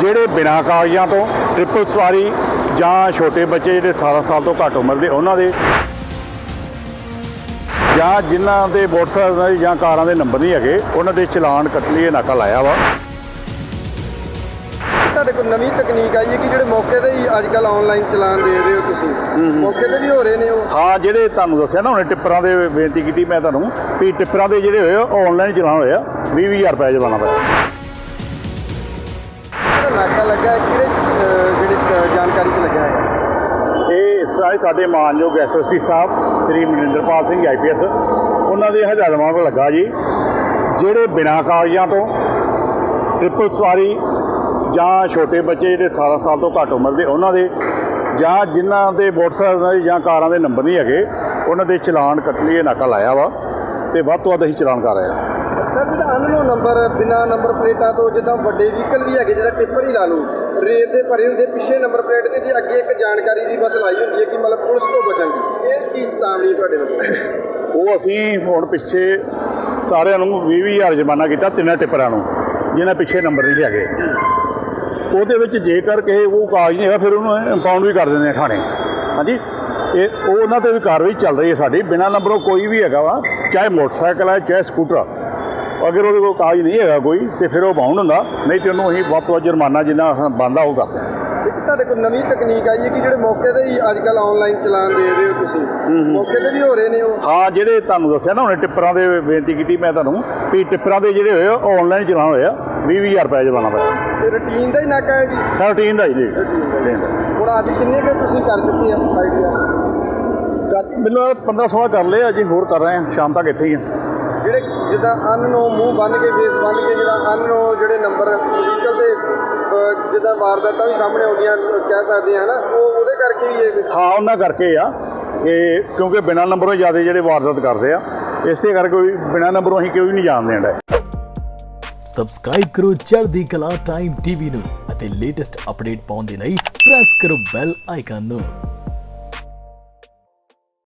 ਜਿਹੜੇ ਬਿਨਾਂ ਕਾਗਜ਼ਾਂ ਤੋਂ ਟ੍ਰਿਪਲ ਸਵਾਰੀ ਜਾਂ ਛੋਟੇ ਬੱਚੇ ਜਿਹੜੇ 18 ਸਾਲ ਤੋਂ ਘੱਟ ਉਮਰ ਦੇ ਉਹਨਾਂ ਦੇ ਜਾਂ ਜਿਨ੍ਹਾਂ ਦੇ ਮੋਟਰਸਾਈਕਲਾਂ ਦੇ ਜਾਂ ਕਾਰਾਂ ਦੇ ਨੰਬਰ ਨਹੀਂ ਹੈਗੇ ਉਹਨਾਂ ਦੇ ਚਲਾਨ ਕੱਟਣ ਲਈ ਇਹ ਨਾਕਾ ਲਾਇਆ ਵਾ। ਤੁਹਾਡੇ ਕੋਲ ਨਵੀਂ ਤਕਨੀਕ ਆਈ ਹੈ ਕਿ ਜਿਹੜੇ ਮੌਕੇ ਤੇ ਹੀ ਅੱਜ ਕੱਲ ਆਨਲਾਈਨ ਚਲਾਨ ਦੇ ਰਹੇ ਹੋ ਤੁਸੀਂ? ਮੌਕੇ ਤੇ ਵੀ ਹੋ ਰਹੇ ਨੇ ਉਹ? ਹਾਂ ਜਿਹੜੇ ਤੁਹਾਨੂੰ ਦੱਸਿਆ ਨਾ ਉਹਨੇ ਟਿੱਪਰਾਂ ਦੇ ਬੇਨਤੀ ਕੀਤੀ ਮੈਂ ਤੁਹਾਨੂੰ ਵੀ ਟਿੱਪਰਾਂ ਦੇ ਜਿਹੜੇ ਹੋਏ ਆਨਲਾਈਨ ਚਲਾਨ ਹੋਇਆ 20000 ਰੁਪਏ ਜਮਾਨਾ ਪਿਆ ਜਿਹੜਾ ਲੱਗਾ ਕਿਹੜੇ ਜਿਹੜੀ ਜਾਣਕਾਰੀ 'ਚ ਲੱਗਾ ਹੈ ਇਹ ਇਸ ਤਰ੍ਹਾਂ ਸਾਡੇ ਮਾਨਯੋਗ ਐਸਐਸਪੀ ਸਾਹਿਬ, ਸ੍ਰੀ ਮਨਿੰਦਰਪਾਲ ਸਿੰਘ ਆਈਪੀਐਸ ਉਹਨਾਂ ਦੇ ਹਦਾਇਤਾਂ ਕੋਲ ਲੱਗਾ ਜੀ, ਜਿਹੜੇ ਬਿਨਾਂ ਕਾਗਜ਼ਾਂ ਤੋਂ ਟ੍ਰਿਪਲ ਸਵਾਰੀ ਜਾਂ ਛੋਟੇ ਬੱਚੇ ਜਿਹੜੇ 18 ਸਾਲ ਤੋਂ ਘੱਟ ਉਮਰ ਦੇ, ਉਹਨਾਂ ਦੇ ਜਾਂ ਜਿਨ੍ਹਾਂ ਦੇ ਮੋਟਰਸਾਈਕਲਾਂ ਦੇ ਜਾਂ ਕਾਰਾਂ ਦੇ ਨੰਬਰ ਨਹੀਂ ਹੈਗੇ, ਉਹਨਾਂ ਦੇ ਚਲਾਨ ਕੱਟ ਲਈ ਇਹ ਨਾਕਾ ਲਾਇਆ ਵਾ ਤੇ ਵੱਧ ਤੋਂ ਵੱਧ ਅਸੀਂ ਚਲਾਨ ਕਰ ਰਹੇ ਹਾਂ। ਸਰ ਜਿਹੜਾ ਅਨਨੋ ਨੰਬਰ ਬਿਨਾ ਨੰਬਰ ਪਲੇਟਾਂ ਤੋਂ ਜਿੱਦਾਂ ਵੱਡੇ ਵਹੀਕਲ ਵੀ ਹੈਗੇ ਜਿਹੜਾ ਟਿੱਪਰ ਹੀ ਲਾ ਲਓ ਰੇਤ ਦੇ ਭਰੇ ਹੁੰਦੇ ਪਿੱਛੇ ਨੰਬਰ ਪਲੇਟ ਦੇ ਤੇ ਅੱਗੇ ਇੱਕ ਜਾਣਕਾਰੀ ਦੀ ਬਸ ਲਾਈ ਹੁੰਦੀ ਹੈ ਕਿ ਮਤਲਬ ਪੁਲਿਸ ਤੋਂ ਬਚਣ ਦੀ। ਇਹ ਚੀਜ਼ ਚੇਤਾਵਨੀ ਤੁਹਾਡੇ ਵੱਲੋਂ? ਉਹ ਅਸੀਂ ਹੁਣ ਪਿੱਛੇ ਸਾਰਿਆਂ ਨੂੰ 20000 ਜੁਰਮਾਨਾ ਕੀਤਾ ਤਿੰਨਾਂ ਟਿੱਪਰਾਂ ਨੂੰ ਜਿਨ੍ਹਾਂ ਪਿੱਛੇ ਨੰਬਰ ਨਹੀਂ ਹੈਗੇ। ਉਹਦੇ ਵਿੱਚ ਜੇਕਰ ਕਿਸੇ ਉਹ ਕਾਗਜ਼ ਨਹੀਂ ਹੈਗਾ ਫਿਰ ਉਹਨੂੰ ਇੰਪਾਊਂਡ ਵੀ ਕਰ ਦਿੰਦੇ ਆ ਥਾਣੇ। ਹਾਂਜੀ। ਇਹ ਉਹ ਉਹਨਾਂ ਤੇ ਵੀ ਕਾਰਵਾਈ ਚੱਲ ਰਹੀ ਹੈ ਸਾਡੀ ਬਿਨਾਂ ਨੰਬਰੋਂ ਕੋਈ ਵੀ ਹੈਗਾ ਵਾ ਚਾਹੇ ਮੋਟਰਸਾਈਕਲ ਹੈ ਚਾਹੇ ਸਕੂਟਰ। ਅਗਰ ਉਹਦੇ ਕੋਲ ਕਾਗਜ਼ ਨਹੀਂ ਹੈਗਾ ਕੋਈ ਤੇ ਫਿਰ ਉਹ ਬਾਉਂਡ ਹੁੰਦਾ ਨਹੀਂ ਤੇ ਉਹਨੂੰ ਅਸੀਂ ਵੱਧ ਤੋਂ ਵੱਧ ਜੁਰਮਾਨਾ ਜਿੰਨਾ ਬੰਦਾ ਉਹ ਕਰਦੇ ਹਾਂ ਇੱਕ ਤੁਹਾਡੇ ਕੋਲ ਨਵੀਂ ਤਕਨੀਕ ਆਈ ਹੈ ਕਿ ਜਿਹੜੇ ਮੌਕੇ ਤੇ ਹੀ ਅੱਜ ਕੱਲ ਆਨਲਾਈਨ ਚਲਾਨ ਦੇ ਰਹੇ ਹੋ ਤੁਸੀਂ? ਮੌਕੇ ਤੇ ਵੀ ਹੋ ਰਹੇ ਨੇ ਉਹ? ਹਾਂ ਜਿਹੜੇ ਤੁਹਾਨੂੰ ਦੱਸਿਆ ਨਾ ਉਹਨੇ ਟਿੱਪਰਾਂ ਦੇ ਬੇਨਤੀ ਕੀਤੀ ਮੈਂ ਤੁਹਾਨੂੰ ਵੀ ਟਿੱਪਰਾਂ ਦੇ ਜਿਹੜੇ ਹੋਏ ਆ, ਉਹ ਆਨਲਾਈਨ ਚਲਾਨ ਹੋਇਆ 20000 ਰੁਪਏ ਜਮਾਨਾ ਪਿਆ ਇਹ ਰੂਟੀਨ ਦਾ ਹੀ ਨਾਕਾ ਹੈ ਜੀ? ਰੂਟੀਨ ਦਾ ਹੀ ਜੀ। ਹੁਣ ਅੱਜ ਕਿੰਨੇ ਕੁ ਤੁਸੀਂ ਕਰ ਚੁੱਕੇ ਆ ਆਈਡੀਆ ਕਰ- ਮੈਨੂੰ 15 16 ਕਰ ਲਏ ਅਜੇ ਹੋਰ ਕਰ ਰਹੇ ਹਾਂ ਸ਼ਾਮ ਤੱਕ ਇੱਥੇ ਹੀ ਹਾਂ ਜਿਹੜੇ ਜਿੱਦਾਂ ਅੰਨ ਨੂੰ ਮੂੰਹ ਬੰਨ ਕੇ ਫੇਸ ਬੰਨ ਕੇ ਜਿਹੜਾ ਅੰਨ ਨੂੰ ਜਿਹੜੇ ਨੰਬਰ ਵਹੀਕਲ ਦੇ ਜਿੱਦਾਂ ਵਾਰਦਾਤਾਂ ਵੀ ਸਾਹਮਣੇ ਆਉਂਦੀਆਂ ਕਹਿ ਸਕਦੇ ਆ ਨਾ ਉਹ ਉਹਦੇ ਕਰਕੇ ਵੀ ਇਹ ਹਾਂ ਉਹਨਾਂ ਕਰਕੇ ਆ। ਇਹ ਕਿਉਂਕਿ ਬਿਨਾਂ ਨੰਬਰੋਂ ਜ਼ਿਆਦਾ ਜਿਹੜੇ ਵਾਰਦਾਤ ਕਰਦੇ ਆ ਇਸੇ ਕਰਕੇ ਕੋਈ ਬਿਨਾਂ ਨੰਬਰੋਂ ਅਸੀਂ ਕੋਈ ਨਹੀਂ ਜਾਣਦੇ ਹੁੰਦਾ ਸਬਸਕ੍ਰਾਈਬ ਕਰੋ ਚੜ੍ਹਦੀ ਕਲਾ ਟਾਈਮ ਟੀਵੀ ਨੂੰ ਅਤੇ ਲੇਟੈਸਟ ਅਪਡੇਟ ਪਾਉਣ ਦੇ ਲਈ ਪ੍ਰੈਸ ਕਰੋ ਬੈਲ ਆਈਕਨ ਨੂੰ।